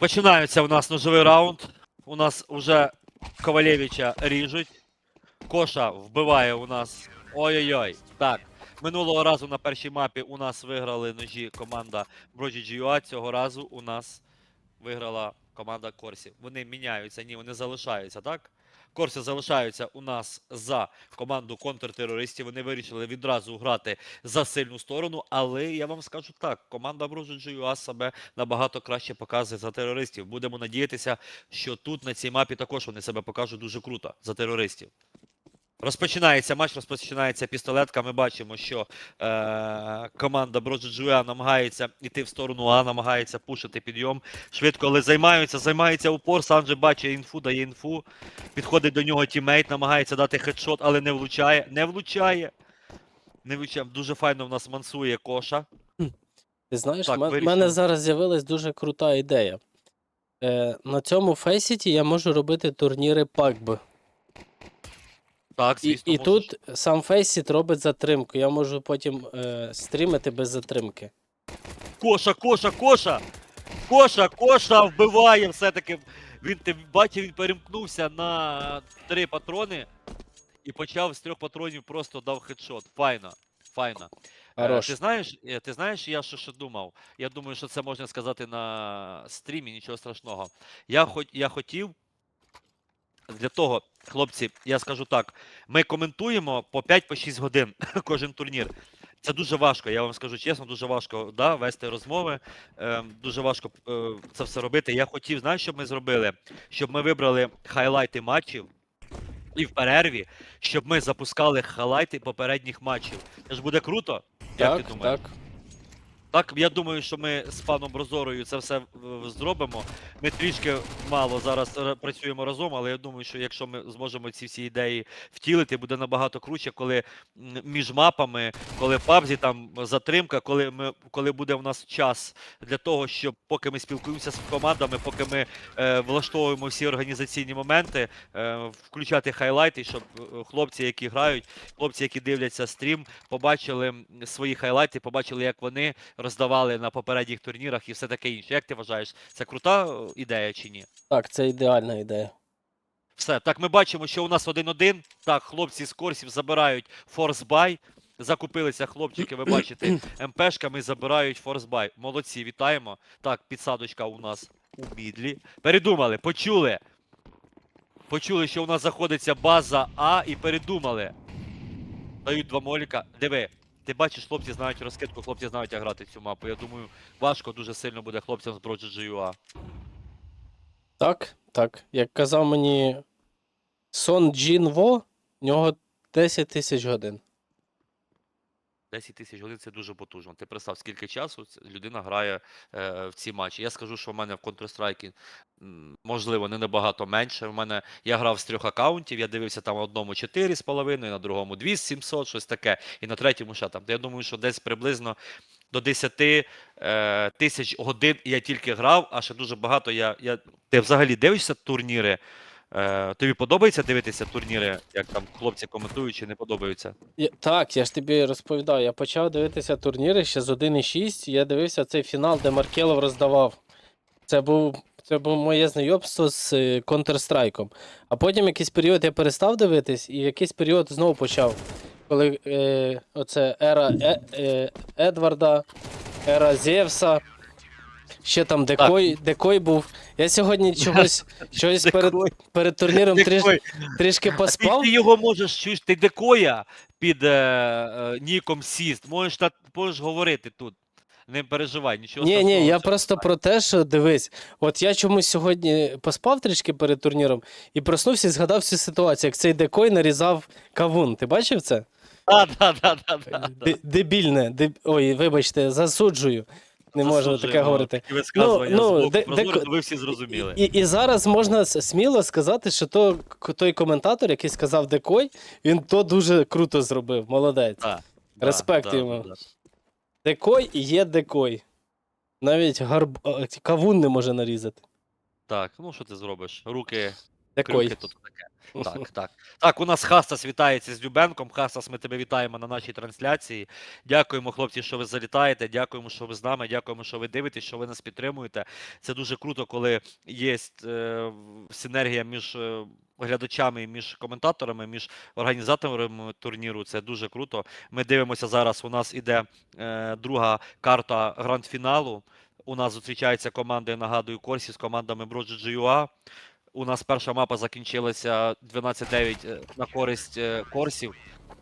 Починається у нас ножовий раунд. У нас уже Ковалєвича ріжуть. Коша вбиває у нас. Ой-ой-ой. Так. Минулого разу на першій мапі у нас виграли ножі команда Brogy GUA. Цього разу у нас виграла команда Корсі. Вони міняються, ні, вони залишаються, так? Корсі залишаються у нас за команду контртерористів. Вони вирішили відразу грати за сильну сторону, але я вам скажу так: команда GUA себе набагато краще показує за терористів. Будемо надіятися, що тут на цій мапі також вони себе покажуть дуже круто за терористів. Розпочинається матч, розпочинається пістолетка. Ми бачимо, що е- команда Broджуя намагається йти в сторону А, намагається пушити підйом швидко, але займаються, займається упор. Санджи бачить інфу, дає інфу. Підходить до нього тімейт, намагається дати хедшот, але не влучає. Не влучає. Не влучає. Дуже файно в нас мансує коша. Ти знаєш, в мен- мене зараз з'явилась дуже крута ідея. Е, на цьому фейсіті я можу робити турніри PUBG. Так, І, звісно, і можеш. тут сам фейсіт робить затримку. Я можу потім е, стрімити без затримки. Коша, коша, коша! Коша, коша вбиває все-таки. Він ти бачив, він перемкнувся на три патрони і почав з трьох патронів просто дав хедшот. Файно. Файно. Е, Хорош. Ти знаєш, е, ти знаєш, я що, що думав? Я думаю, що це можна сказати на стрімі, нічого страшного. Я, хоч, я хотів для того, хлопці, я скажу так: ми коментуємо по 5-6 годин кожен турнір. Це дуже важко, я вам скажу чесно, дуже важко да, вести розмови. Е, дуже важко е, це все робити. Я хотів, знаєш, що ми зробили? Щоб ми вибрали хайлайти матчів і в перерві, щоб ми запускали хайлайти попередніх матчів. Це ж буде круто. Як так, ти думаєш? так. Так, я думаю, що ми з паном Брозорою це все зробимо. Ми трішки мало зараз працюємо разом, але я думаю, що якщо ми зможемо ці всі ідеї втілити, буде набагато круче, коли між мапами, коли пабзі там затримка, коли ми коли буде в нас час для того, щоб поки ми спілкуємося з командами, поки ми е, влаштовуємо всі організаційні моменти, е, включати хайлайти, щоб е, хлопці, які грають, хлопці, які дивляться стрім, побачили свої хайлайти, побачили, як вони роздавали на попередніх турнірах і все таке інше. Як ти вважаєш, це крута е, ідея чи ні? Так, це ідеальна ідея. Все, так ми бачимо, що у нас 1-1. Так, хлопці з корсів забирають форсбай. Закупилися хлопчики, ви бачите, МПшками забирають форсбай. Молодці, вітаємо. Так, підсадочка у нас у мідлі. Передумали, почули. Почули, що у нас заходиться база А і передумали. Дають два моліка. Диви, ти бачиш, хлопці знають розкидку, хлопці знають, як грати цю мапу. Я думаю, важко дуже сильно буде хлопцям з Brogy GUA. Так, так. Як казав мені Сон Джін Во, в нього 10 тисяч годин. 10 тисяч годин це дуже потужно. Ти представ, скільки часу людина грає е, в ці матчі. Я скажу, що в мене в Counter-Strike, можливо, не набагато менше. В мене я грав з трьох аккаунтів, я дивився там одному 4,5, на другому 2700, щось таке, і на третьому ще там. Я думаю, що десь приблизно до 10 е, тисяч годин я тільки грав, а ще дуже багато я. я... Ти взагалі дивишся турніри? Е, тобі подобається дивитися турніри, як там хлопці коментують, чи не подобаються? Я, так, я ж тобі розповідав, я почав дивитися турніри ще з 1.6, я дивився цей фінал, де Маркелов роздавав. Це був, це було моє знайомство з е, Counter-Strike. А потім якийсь період я перестав дивитись, і якийсь період знову почав. Коли е, оце ера е, е, Едварда, ера Зевса, ще там Декой, Декой був. Я сьогодні чогось, чогось перед, перед турніром тріш, трішки А поспав. ти його можеш чуєш, ти декоя під е, е, ніком сіст. Можеш та можеш говорити тут. Не переживай, нічого Ні, ні, я просто про те, що дивись, от я чомусь сьогодні поспав трішки перед турніром і проснувся і згадав всю ситуацію, як цей декой нарізав кавун. Ти бачив це? Да, да, да, да, да. Дебільне. Деб... Ой, вибачте, засуджую. Не можна таке говорити. Такі висказування Ну, ну, з боку де- Прозоро, то ви всі зрозуміли. І, і зараз можна с- сміло сказати, що то, к- той коментатор, який сказав декой, він то дуже круто зробив. Молодець. Да, да, Респект да, йому. да. Декой і є декой. Навіть гарб... а, кавун не може нарізати. Так, ну що ти зробиш? Руки. Крюки тут таке. Так, так. Так, у нас Хастас вітається з Любенком. Хастас, ми тебе вітаємо на нашій трансляції. Дякуємо, хлопці, що ви залітаєте. Дякуємо, що ви з нами. Дякуємо, що ви дивитесь, що ви нас підтримуєте. Це дуже круто, коли є е, синергія між е, глядачами, між коментаторами, між організаторами турніру. Це дуже круто. Ми дивимося зараз. У нас іде е, друга карта гранд-фіналу. У нас зустрічаються команди, нагадую, Корсі з командами Broджі у нас перша мапа закінчилася 12-9 е, на користь е, Корсів.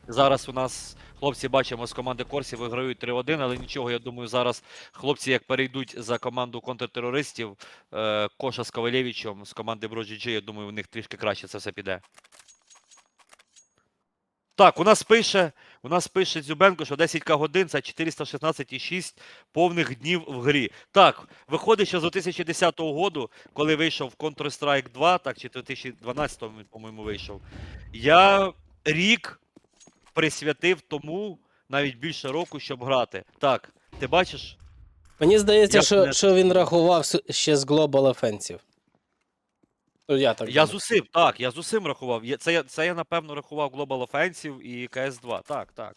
Зараз у нас хлопці бачимо з команди Корсів виграють 3-1, але нічого, я думаю, зараз хлопці, як перейдуть за команду контртерористів е, Коша з Ковалєвичем з команди BroGG, я думаю, у них трішки краще це все піде. Так, у нас пише, у нас пише Дзюбенко, що 10к годин це 416,6 повних днів в грі. Так, виходить, що з 2010 року, коли вийшов Counter-Strike 2, так, чи 2012, по-моєму, вийшов, я рік присвятив тому, навіть більше року, щоб грати. Так, ти бачиш? Мені здається, що, не- що він рахував ще з Global Offensive. Ну, я так Я думаю. з усім, так, я з усім рахував. Я- Це, я- це я, напевно, рахував Global Offensive і CS2. Так, так.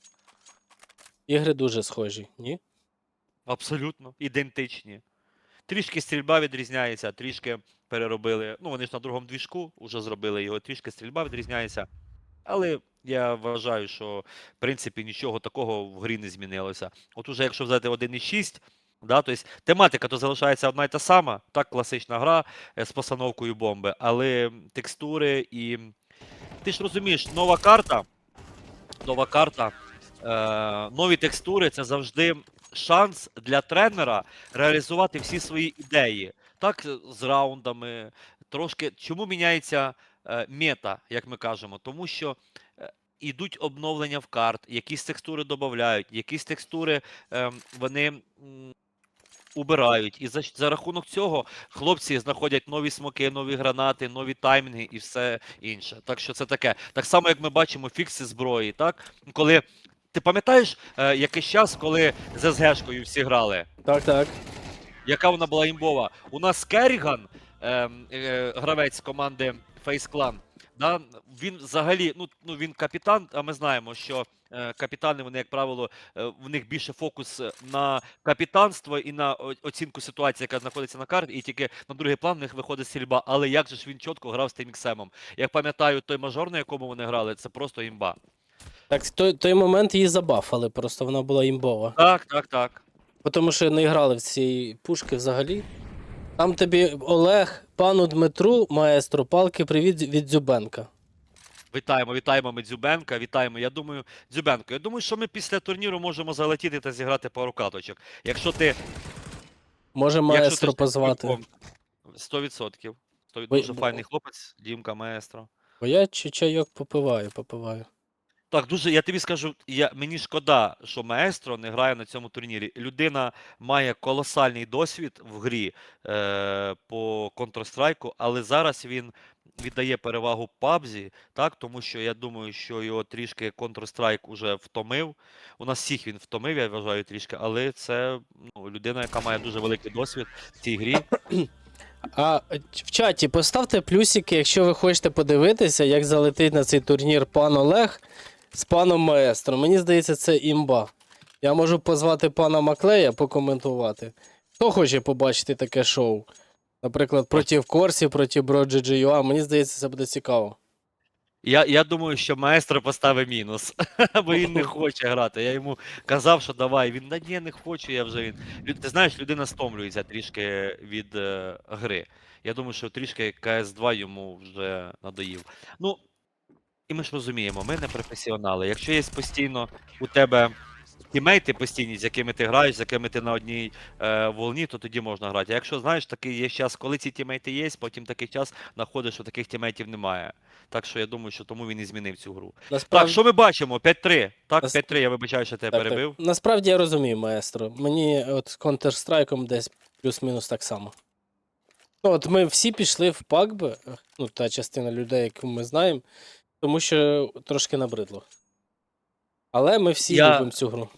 Ігри дуже схожі, ні? Абсолютно ідентичні. Трішки стрільба відрізняється, трішки переробили. Ну, вони ж на другому двіжку вже зробили його, трішки стрільба відрізняється. Але я вважаю, що в принципі нічого такого в грі не змінилося. От уже якщо взяти 1.6, да, тобто тематика то залишається одна й та сама, так, класична гра е, з постановкою бомби, але текстури і. Ти ж розумієш, нова карта, нова карта, е, нові текстури це завжди шанс для тренера реалізувати всі свої ідеї. Так, е, з раундами. Трошки чому міняється е, мета, як ми кажемо? Тому що е, ідуть обновлення в карт, якісь текстури додають, якісь текстури е, вони. Убирають, і за, за рахунок цього хлопці знаходять нові смоки, нові гранати, нові таймінги і все інше. Так що це таке. Так само, як ми бачимо фікси зброї, так? Коли ти пам'ятаєш е, якийсь час, коли з СГшкою всі грали? Так, так. яка вона була імбова. У нас Керріган, е, е, гравець команди Face Clan, да, він взагалі, ну, ну він капітан, а ми знаємо, що капітани, вони, як правило, е, в них більше фокус е, на капітанство і на оцінку ситуації, яка знаходиться на карті, і тільки на другий план в них виходить стрільба. Але як же ж він чітко грав з тим іксемом? Як пам'ятаю, той мажор, на якому вони грали, це просто імба. Так, той, той момент її забафали, просто вона була імбова. Так, так, так. Тому що не грали в ці пушки взагалі. Там тобі Олег, пану Дмитру, маестро, палки, привіт від Дзюбенка. Вітаємо, вітаємо ми Дзюбенка, вітаємо. Я думаю, Дзюбенко, я думаю, що ми після турніру можемо залетіти та зіграти пару каточок. Якщо ти Може маестро позвати. 100%. 100%. Дуже файний хлопець, Дімка Маестро. Бо я чи- чайок попиваю, попиваю. Так, дуже, я тобі скажу, я, мені шкода, що Маестро не грає на цьому турнірі. Людина має колосальний досвід в грі е, по Counter-Strike, але зараз він віддає перевагу PUBG, так, тому що я думаю, що його трішки Counter-Strike уже втомив. У нас всіх він втомив, я вважаю, трішки, але це ну, людина, яка має дуже великий досвід в цій грі. А в чаті поставте плюсики, якщо ви хочете подивитися, як залетить на цей турнір пан Олег з паном маестро. Мені здається, це імба. Я можу позвати пана Маклея покоментувати. Хто хоче побачити таке шоу? Наприклад, проти Корсі, проти Broджі.ua. Мені здається, це буде цікаво. Я, я думаю, що маестро поставить мінус, бо він не хоче грати. Я йому казав, що давай. Він да ні, не хочу, я вже він. Лю- Ти знаєш, людина стомлюється трішки від е, гри. Я думаю, що трішки КС2 йому вже надоїв. Ну, і ми ж розуміємо, ми не професіонали. Якщо є постійно у тебе тімейти постійні, з якими ти граєш, з якими ти на одній е, волні, то тоді можна грати. А якщо знаєш, такий є час, коли ці тімейти є, потім такий час знаходиш, що таких тімейтів немає. Так що я думаю, що тому він і змінив цю гру. Так, що ми бачимо? 5-3. Так, Нас- 5-3, я вибачаю, що тебе так, так. перебив. Насправді я розумію, маестро. Мені от з Counter-Strike десь плюс-мінус так само. Ну, от ми всі пішли в пакби, ну, та частина людей, яку ми знаємо, тому що трошки набридло. Але ми всі Я- любимо цю гру.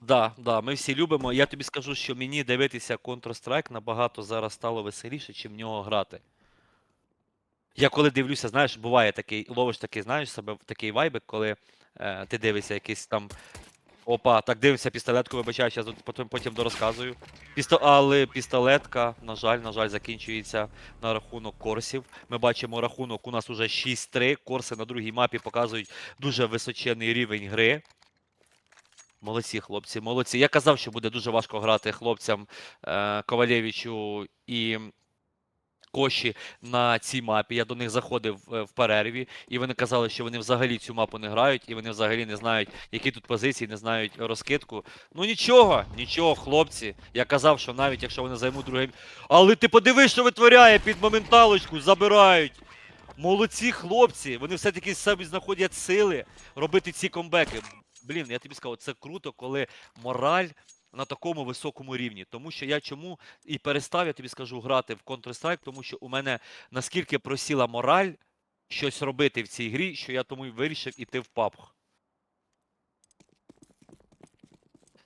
Да, да, ми всі любимо. Я тобі скажу, що мені дивитися Counter-Strike набагато зараз стало веселіше, чим в нього грати. Я коли дивлюся, знаєш, буває такий, ловиш такий, знаєш, себе в такий вайбик, коли е, ти дивишся якийсь там. Опа, так дивимося пістолетку, вибачаю, зараз потім, потім дорозказую. Пісто... Але пістолетка, на жаль, на жаль, закінчується на рахунок корсів. Ми бачимо рахунок, у нас уже 6-3. Корси на другій мапі показують дуже височений рівень гри. Молодці, хлопці, молодці. Я казав, що буде дуже важко грати хлопцям е, і Коші на цій мапі. Я до них заходив е, в перерві, і вони казали, що вони взагалі цю мапу не грають, і вони взагалі не знають, які тут позиції, не знають розкидку. Ну нічого, нічого, хлопці. Я казав, що навіть якщо вони займуть друге. Але ти подивись, що витворяє під моменталочку, забирають. Молодці хлопці, вони все-таки собі знаходять сили робити ці комбеки. Блін, я тобі сказав, це круто, коли мораль на такому високому рівні. Тому що я чому і перестав, я тобі скажу, грати в Counter-Strike, тому що у мене наскільки просіла мораль щось робити в цій грі, що я тому й вирішив іти в PUBG.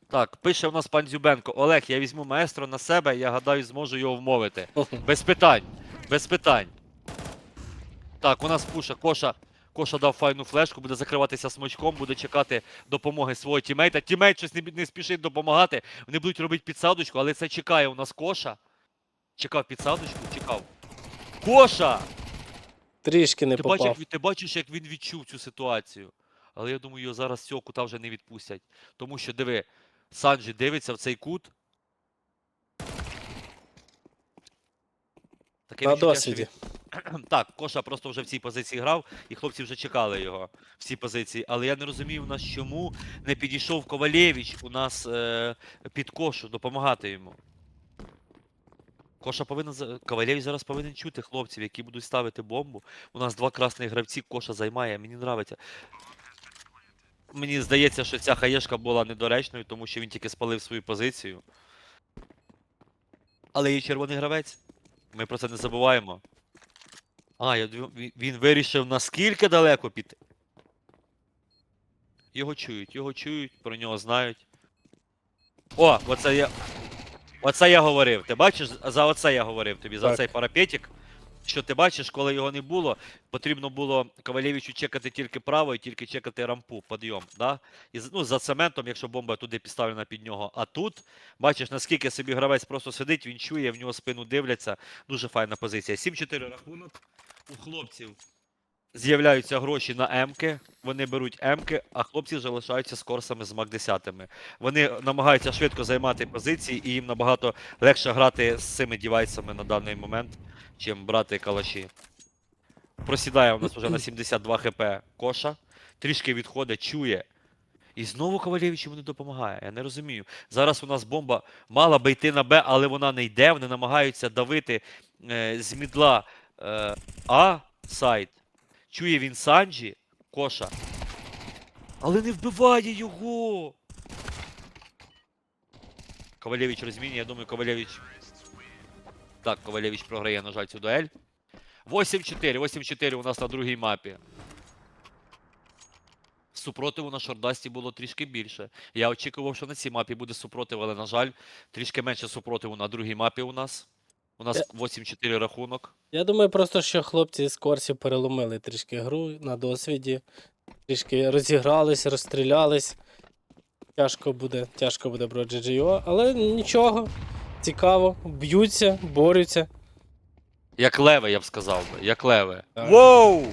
Так, пише у нас пан Зюбенко. Олег, я візьму маестро на себе, я гадаю, зможу його вмовити. Без питань. Без питань. Так, у нас пуша, Коша. Коша дав файну флешку, буде закриватися смочком, буде чекати допомоги свого тімейта. Тімейт щось не, не спішить допомагати. Вони будуть робити підсадочку, але це чекає у нас Коша. Чекав підсадочку, чекав. Коша! Трішки не Ти, попав. він- ти бачиш, як він відчув цю ситуацію. Але я думаю, його зараз з цього кута вже не відпустять. Тому що диви, Санджі дивиться в цей кут. Таке На відчуття, що досвіді. він- Так, Коша просто вже в цій позиції грав, і хлопці вже чекали його в цій позиції. Але я не розумію у нас, чому не підійшов Ковалєвич у нас е, під кошу допомагати йому. Коша повинен Ковалєвич зараз повинен чути хлопців, які будуть ставити бомбу. У нас два красних гравці, Коша займає, мені нравиться. Мені здається, що ця хаєшка була недоречною, тому що він тільки спалив свою позицію. Але є червоний гравець. Ми про це не забуваємо. А, я, він вирішив наскільки далеко піти. Його чують, його чують, про нього знають. О, оце я. Оце я говорив. Ти бачиш, за оце я говорив тобі, за Так. цей парапетик. Що ти бачиш, коли його не було, потрібно було Ковалєвичу чекати тільки право і тільки чекати рампу, підйом. Да? І, ну, за цементом, якщо бомба туди підставлена під нього. А тут, бачиш, наскільки собі гравець просто сидить, він чує, в нього спину дивляться. Дуже файна позиція. 7-4 рахунок. У хлопців з'являються гроші на М-ки, вони беруть М-ки, а хлопці залишаються з корсами з Мак-10. Вони намагаються швидко займати позиції, і їм набагато легше грати з цими дівайсами на даний момент, чим брати калаші. Просідає у нас вже на 72 хп коша, трішки відходить, чує. І знову Ковалєвич йому не допомагає. Я не розумію. Зараз у нас бомба мала би йти на Б, але вона не йде. Вони намагаються давити е, з мідла е, А сайт. Чує він Санджі, Коша. Але не вбиває його. Ковалєвич розмінює, я думаю, Ковалєвич. Так, Ковалєвич програє, на жаль, цю дуель. 8-4, 8-4 у нас на другій мапі. Супротиву на шордасті було трішки більше. Я очікував, що на цій мапі буде супротив, але, на жаль, трішки менше супротиву на другій мапі у нас. У нас 8-4 рахунок. Я думаю, просто що хлопці з корсів переломили трішки гру на досвіді, трішки розігрались, розстрілялись. Тяжко буде, тяжко буде про GGO, але нічого. Цікаво, б'ються, борються. Як леве, я б сказав би. Як леве. Так. Воу!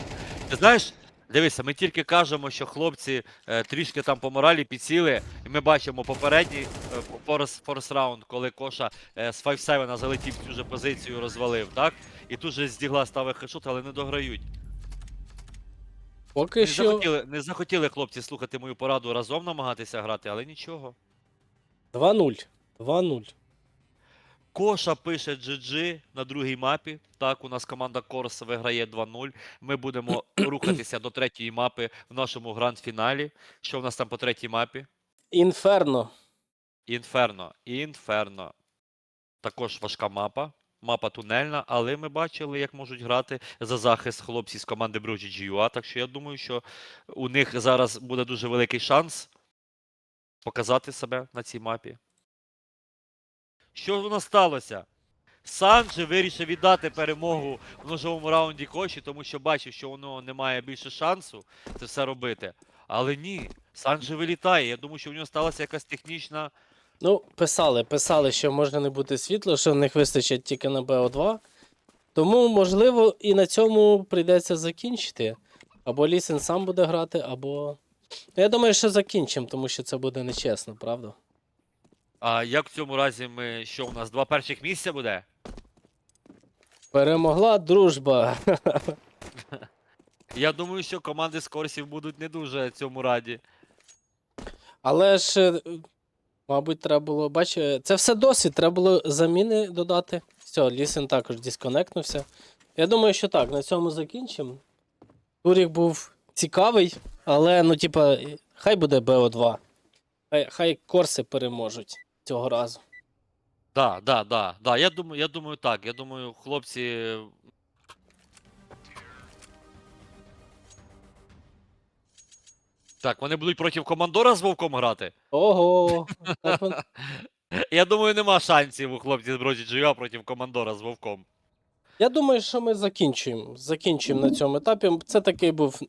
Ти знаєш, дивися, ми тільки кажемо, що хлопці е, трішки там по моралі підсіли, і ми бачимо попередній е, форс, раунд, коли Коша е, з 5-7 залетів в цю же позицію, розвалив, так? І тут же з дігла ставив хешот, але не дограють. Поки Не що захотіли, не захотіли хлопці слухати мою пораду разом намагатися грати, але нічого. 2-0. 2-0. Коша пише GG на другій мапі. Так, у нас команда Корс виграє 2-0. Ми будемо рухатися до третьої мапи в нашому гранд-фіналі. Що в нас там по третій мапі? Інферно. Інферно. Інферно. Також важка мапа. Мапа тунельна, але ми бачили, як можуть грати за захист хлопці з команди Бружі GUA. Так що я думаю, що у них зараз буде дуже великий шанс показати себе на цій мапі. Що нас сталося? Санджи вирішив віддати перемогу в ножовому раунді Коші, тому що бачив, що воно не має більше шансу це все робити. Але ні, Санджи вилітає. Я думаю, що в нього сталася якась технічна. Ну, писали, писали, що може не бути світло, що в них вистачить тільки на БО2. Тому, можливо, і на цьому прийдеться закінчити. Або Лісен сам буде грати, або. Ну, Я думаю, що закінчимо, тому що це буде нечесно, правда? А як в цьому разі ми що у нас два перших місця буде? Перемогла дружба. Я думаю, що команди з Корсів будуть не дуже цьому раді. Але ж, е, мабуть, треба було. Бач, е, це все досвід, треба було заміни додати. Все, Лісен також дисконектнувся. Я думаю, що так, на цьому закінчимо. Турік був цікавий, але ну, типа, хай буде БО2. Хай, хай корси переможуть цього разу. Да, да, да, да. Я думаю, я думаю так. Я думаю, хлопці. Так, вони будуть проти командора з Вовком грати. Ого! Так вон- Я думаю, нема шансів у хлопців з Броді проти командора з Вовком. Я думаю, що ми закінчуємо. Закінчуємо на цьому етапі. Це такий був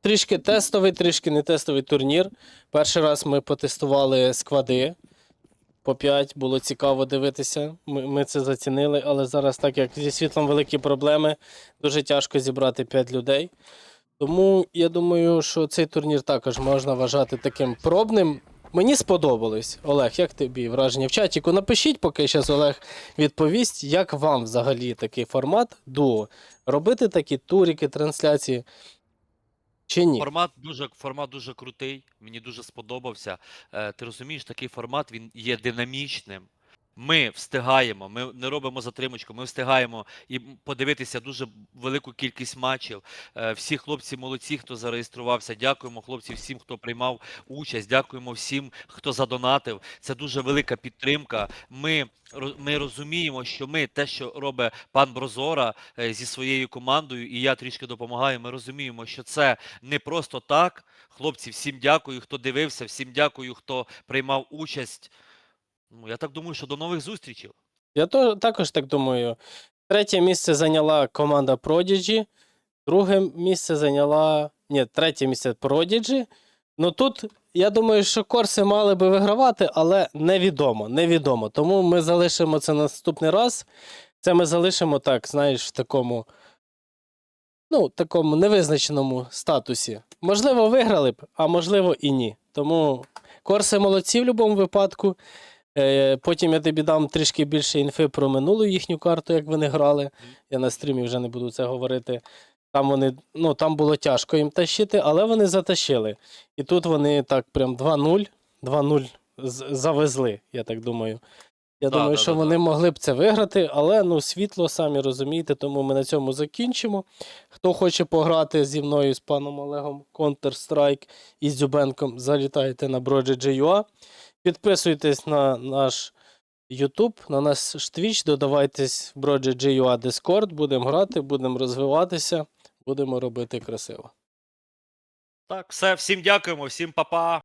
трішки тестовий, трішки не тестовий турнір. Перший раз ми потестували склади. По 5 було цікаво дивитися. Ми, ми це зацінили, але зараз, так як зі світлом великі проблеми, дуже тяжко зібрати 5 людей. Тому я думаю, що цей турнір також можна вважати таким пробним. Мені сподобалось. Олег, як тобі враження в чаті? Напишіть, поки зараз Олег відповість, як вам взагалі такий формат дуо? Робити такі туріки, трансляції чи ні? Формат дуже, формат дуже крутий, мені дуже сподобався. Е, ти розумієш, такий формат він є динамічним. Ми встигаємо, ми не робимо затримочку, ми встигаємо і подивитися дуже велику кількість матчів. Е, всі хлопці молодці, хто зареєструвався. Дякуємо хлопці всім, хто приймав участь. Дякуємо всім, хто задонатив. Це дуже велика підтримка. Ми, ми розуміємо, що ми те, що робить пан Брозора е, зі своєю командою, і я трішки допомагаю. Ми розуміємо, що це не просто так. Хлопці, всім дякую, хто дивився, всім дякую, хто приймав участь. Ну, я так думаю, що до нових зустрічей. Я то, також так думаю. Третє місце зайняла команда Prodigy, друге місце зайняла. Ні, третє місце Prodigy. Ну тут, я думаю, що корси мали би вигравати, але невідомо. Невідомо. Тому ми залишимо це наступний раз. Це ми залишимо так, знаєш, в такому. Ну, такому невизначеному статусі. Можливо, виграли б, а можливо і ні. Тому корси молодці в будь-якому випадку. Е, Потім я тобі дам трішки більше інфи про минулу їхню карту, як вони грали. Я на стрімі вже не буду це говорити. Там вони, ну там було тяжко їм тащити, але вони затащили. І тут вони так прям 2-0, 2-0 завезли, я так думаю. Я Да, думаю, да, що да, вони да. могли б це виграти, але ну світло, самі розумієте, тому ми на цьому закінчимо. Хто хоче пограти зі мною, з паном Олегом Counter-Strike і з Дзюбенком, залітайте на Brogy.ua. Підписуйтесь на наш YouTube, на наш Twitch, додавайтесь в Brogy.ua Discord, будемо грати, будемо розвиватися, будемо робити красиво. Так, все, всім дякуємо, всім па-па.